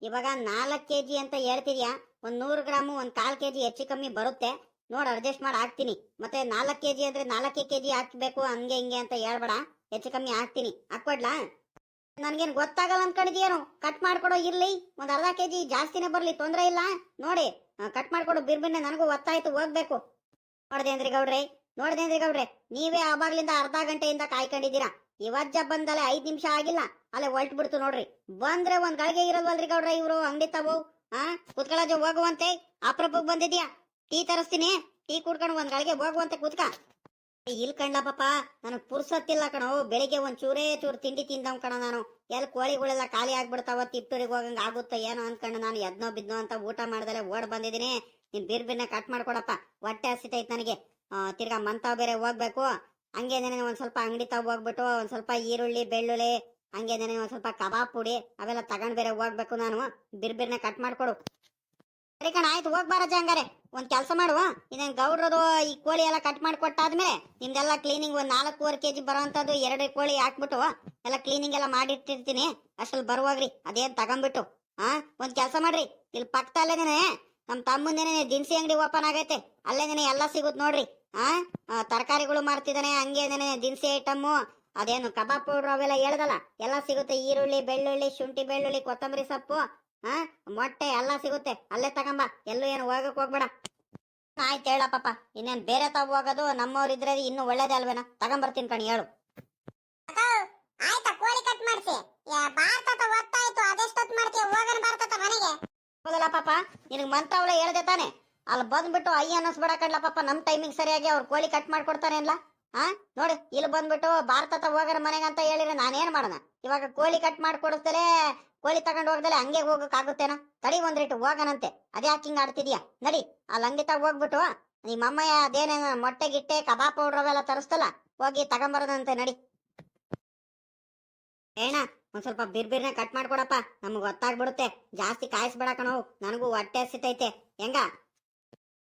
ಇವಾಗ ನಾಲ್ಕು ಕೆಜಿ ಅಂತ ಹೇಳ್ತಿದ್ಯಾ? ಒಂದ್ ನೂರು ಗ್ರಾಮು, ಒಂದ್ ಕಾಲ್ ಕೆಜಿ ಹೆಚ್ಚು ಕಮ್ಮಿ ಬರುತ್ತೆ. ನೋಡ್ ಅಡ್ಜಸ್ಟ್ ಮಾಡಿ ಹಾಕ್ತೀನಿ. ಮತ್ತೆ ನಾಲ್ಕು ಕೆಜಿ ಅಂದ್ರೆ ನಾಲ್ಕೇ ಕೆಜಿ ಹಾಕ್ಬೇಕು, ಹಂಗೆ ಹಿಂಗೆ ಅಂತ ಹೇಳ್ಬೇಡ. ಹೆಚ್ಚು ಕಮ್ಮಿ ಹಾಕ್ತೀನಿ. ಹಾಕ್ಕೊಡ್ಲಾ? ನನ್ಗೇನ್ ಗೊತ್ತಾಗಲ್ಲ ಅನ್ಕೊಂಡಿದ್ಯೇನು? ಕಟ್ ಮಾಡ್ಕೊಡೋ ಇರ್ಲಿ. ಒಂದ್ ಅರ್ಧ ಕೆಜಿ ಜಾಸ್ತಿನೇ ಬರ್ಲಿ, ತೊಂದ್ರೆ ಇಲ್ಲ. ನೋಡಿ ಕಟ್ ಮಾಡ್ಕೊಡು ಬಿರ್ಬಿನ್ನೆ ನನಗೂ ಒತ್ತಾಯ್ತು, ಹೋಗ್ಬೇಕು. ನೋಡ್ದೇಂದ್ರಿ ಗೌಡ್ರೆ ನೋಡ್ದೇಂದ್ರಿ ಗೌಡ್ರೆ, ನೀವೇ ಅವಾಗ್ಲಿಂದ ಅರ್ಧ ಗಂಟೆಯಿಂದ ಕಾಯ್ಕೊಂಡಿದ್ದೀರಾ? ಇವಜ್ಜ ಬಂದಲೆ ಐದ್ ನಿಮಿಷ ಆಗಿಲ್ಲ. ಅಲ್ಲೇ ಹೊಲ್ಟ್ ಬಿಡ್ತು ನೋಡ್ರಿ. ಬಂದ್ರೆ ಒಂದ್ ಗಳಿಗೆ ಇರಲ್ವಲ್ರಿ ಗೌಡ್ರ ಇವ್ರು ಅಂಗಡಿ ತಾವು ಹಾ ಕುತ್ಕೊಳ್ಳೋದು ಹೋಗುವಂತೆ. ಅಪ್ರೂಪಕ್ ಬಂದಿದ್ಯಾ? ಟೀ ತರಿಸ್ತೀನಿ. ಟೀ ಕುಡ್ಕೊಂಡು ಒಂದ್ ಗಳಿಗೆ ಹೋಗುವಂತೆ ಕುತ್ಕ. ಇಲ್ ಕಂಡ ಪಾಪ. ನನಗ್ ಪುರ್ಸತ್ತಿಲ್ಲ ಕಣೋ. ಬೆಳಿಗ್ಗೆ ಒಂದ್ ಚೂರೇ ಚೂರು ತಿಂಡಿ ತಿಂದವ್ ಕಣ ನಾನು. ಎಲ್ಲಿ ಕೋಳಿಗಳೆಲ್ಲ ಖಾಲಿ ಆಗ್ಬಿಡ್ತಾವ, ತಿಪ್ಟೂರಿಗೆ ಹೋಗಂಗ ಆಗುತ್ತೆ ಏನೋ ಅನ್ಕೊಂಡು ನಾನು ಎದ್ನೋ ಬಿದ್ನೋ ಅಂತ ಊಟ ಮಾಡ್ದಲೆ ಓಡ್ ಬಂದಿದ್ದೀನಿ. ನೀನ್ ಬಿರ್ಬಿನ್ನ ಕಟ್ ಮಾಡ್ಕೊಡಪ್ಪ. ಹೊಟ್ಟೆ ಹಸಿತೈತ್ ನನಗೆ. ತಿರ್ಗಾ ಮಂತಾವ್ ಬೇರೆ ಹೋಗ್ಬೇಕು. ಹಂಗೆ ನನಗೆ ಒಂದು ಸ್ವಲ್ಪ ಅಂಗಡಿ ತಗೊ ಹೋಗ್ಬಿಟ್ಟು, ಒಂದು ಸ್ವಲ್ಪ ಈರುಳ್ಳಿ, ಬೆಳ್ಳುಳ್ಳಿ, ಹಂಗೆ ನನಗೆ ಒಂದು ಸ್ವಲ್ಪ ಕಬಾಬ್ ಪುಡಿ, ಅವೆಲ್ಲ ತಗೊಂಡ್ ಬೇರೆ ಹೋಗ್ಬೇಕು ನಾನು. ಬಿರ್ ಬಿರ್ನ ಕಟ್ ಮಾಡ್ಕೊಡು. ಸರಿ ಕಣ, ಆಯ್ತು ಹೋಗ್ಬಾರಜ ಹಂಗಾರೆ. ಒಂದ್ ಕೆಲಸ ಮಾಡುವ. ಇನ್ನೇನ್ ಗೌಡ್ರದು ಈ ಕೋಳಿ ಎಲ್ಲ ಕಟ್ ಮಾಡ್ಕೊಟ್ಟಾದ್ಮೇಲೆ ನಿಮ್ದೆಲ್ಲ ಕ್ಲೀನಿಂಗ್ ಒಂದ್ ನಾಲ್ಕೂವರೆ ಕೆಜಿ ಬರೋಂಥದ್ದು ಎರಡು ಕೋಳಿ ಹಾಕ್ಬಿಟ್ಟು, ಎಲ್ಲ ಕ್ಲೀನಿಂಗ್ ಎಲ್ಲ ಮಾಡಿಟ್ಟಿರ್ತೀನಿ. ಅಷ್ಟಲ್ಲಿ ಬರುವಾಗ್ರಿ, ಅದೇನ್ ತಗೊಂಬಿಟ್ಟು ಆ? ಒಂದು ಕೆಲಸ ಮಾಡ್ರಿ. ಇಲ್ಲಿ ಪಕ್ಕದಲ್ಲೇನೆ ನಮ್ಮ ತಮ್ಮಂದೇನೆ ದಿನಸಿ ಅಂಗಡಿ ಓಪನ್ ಆಗೈತೆ. ಅಲ್ಲೇನೆ ಎಲ್ಲ ಸಿಗುತ್ತೆ ನೋಡ್ರಿ. ಆ? ತರಕಾರಿಗಳು ಮಾರ್ತಿದ್ದಾನೆ ಹಂಗೆ ದಿನಸಿ ಐಟಮ್ಮು ಅದೇನು ಕಬಾಬ್ ಪೌಡರ್ ಅವೆಲ್ಲ ಹೇಳ್ದಲ್ಲ? ಎಲ್ಲ ಸಿಗುತ್ತೆ. ಈರುಳ್ಳಿ ಬೆಳ್ಳುಳ್ಳಿ ಶುಂಠಿ ಬೆಳ್ಳುಳ್ಳಿ ಕೊತ್ತಂಬರಿ ಸೊಪ್ಪು ಹಾ ಮೊಟ್ಟೆ ಎಲ್ಲ ಸಿಗುತ್ತೆ. ಅಲ್ಲೇ ತಗೊಂಬ. ಎಲ್ಲೂ ಏನು ಹೋಗಕ್ ಹೋಗ್ಬೇಡ. ಆಯ್ತು ಹೇಳಪ್ಪ ಇನ್ನೇನ್ ಬೇರೆ ತಾವು ಹೋಗೋದು? ನಮ್ಮವ್ರಿದ್ರೆ ಇನ್ನು ಒಳ್ಳೇದೇ ಅಲ್ವೇನ? ತಗೊಂಬರ್ತೀನಿ ಕಣಿ ಹೇಳು. ಆಯ್ತಾ? ಕೋಳಿ ಕಟ್ ಮಾಡ್ಸಿ. ಒತ್ತಾಯ್ತು ಮಾಡ್ತೀಯ? ಹೋಗನ್ ಮನೆಗೆ. ಹೌದಲ್ಲ ಪಾಪ. ನಿನಗ್ ಮಂತ್ರವಳ ಹೇಳ್ದೆ ತಾನೆ. ಅಲ್ಲಿ ಬಂದ್ಬಿಟ್ಟು ಅಯ್ಯ ಅನ್ನಿಸ್ಬೇಡ ಕಡ್ಲ ಪಾಪ ನಮ್ ಟೈಮಿಂಗ್ ಸರಿಯಾಗಿ ಅವ್ರು ಕೋಳಿ ಕಟ್ ಮಾಡ್ಕೊಡ್ತಾರೆ ಅಲ್ಲ ಹಾ ನೋಡಿ, ಇಲ್ಲಿ ಬಂದ್ಬಿಟ್ಟು ಭಾರತ ಹೋಗರ ಮನೆಗೆ ಅಂತ ಹೇಳಿದ್ರೆ ನಾನೇನ್ ಮಾಡೋಣ? ಇವಾಗ ಕೋಳಿ ಕಟ್ ಮಾಡ್ಕೊಡಿಸ್ದಲೆ ಕೋಳಿ ತಗೊಂಡ್ ಹೋಗ್ದಲೆ ಹಂಗೆ ಹೋಗಕ್ ಆಗುತ್ತೇನ ತಡಿ ಒಂದ್ ರೇಟ್ ಹೋಗನಂತೆ. ಅದೇ ಯಾಕೆ ಹಿಂಗ್ ಆಡ್ತಿದ್ಯಾ? ನಡಿ ಅಲ್ಲಿ ಹಂಗೆ ತಗ ಹೋಗ್ಬಿಟ್ಟು ನಿಮ್ಮ ಅಮ್ಮಯ್ಯ ಅದೇನೇನ ಮೊಟ್ಟೆ ಗಿಟ್ಟೆ, ಕಬಾಬ್ ಪೌಡರ್ ಅವೆಲ್ಲ ತರಿಸ್ತಲ್ಲ, ಹೋಗಿ ತಗೊಂಬರೋದಂತೆ ನಡಿ. ಏಣ ಒಂದ್ ಸ್ವಲ್ಪ ಬಿರ್ಬಿರ್ನ ಕಟ್ ಮಾಡ್ಕೊಡಪ್ಪ. ನಮ್ಗೆ ಗೊತ್ತಾಗ್ಬಿಡುತ್ತೆ. ಜಾಸ್ತಿ ಕಾಯಿಸ್ಬೇಡ ಕಣೋ, ನನಗೂ ಹೊಟ್ಟೆ ಹಸಿತೈತೆ. ಹೆಂಗ?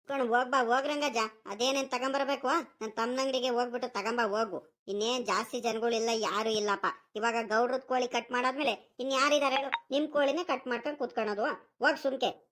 ಕಣ್ ಹೋಗ್ಬಾ ರಂಗಜ ಅದೇನೇನ್ ತಗೊಂಬರ್ಬೇಕು ನನ್ ತಮ್ಮನಂಗಡಿಗೆ ಹೋಗ್ಬಿಟ್ಟು ತಗೊಂಬ, ಹೋಗು. ಇನ್ನೇನ್ ಜಾಸ್ತಿ ಜನಗಳಿಲ್ಲ, ಯಾರು ಇಲ್ಲಪ್ಪ. ಇವಾಗ ಗೌಡ್ರದ್ ಕೋಳಿ ಕಟ್ ಮಾಡಾದ್ಮೇಲೆ ಇನ್ ಯಾರಿದಾರೆ ಹೇಳು, ನಿಮ್ ಕೋಳಿನೇ ಕಟ್ ಮಾಡ್ಕೊಂಡ್ ಕುತ್ಕೊಳೋದು ಹೋಗ್ ಸುಮ್ಕೆ.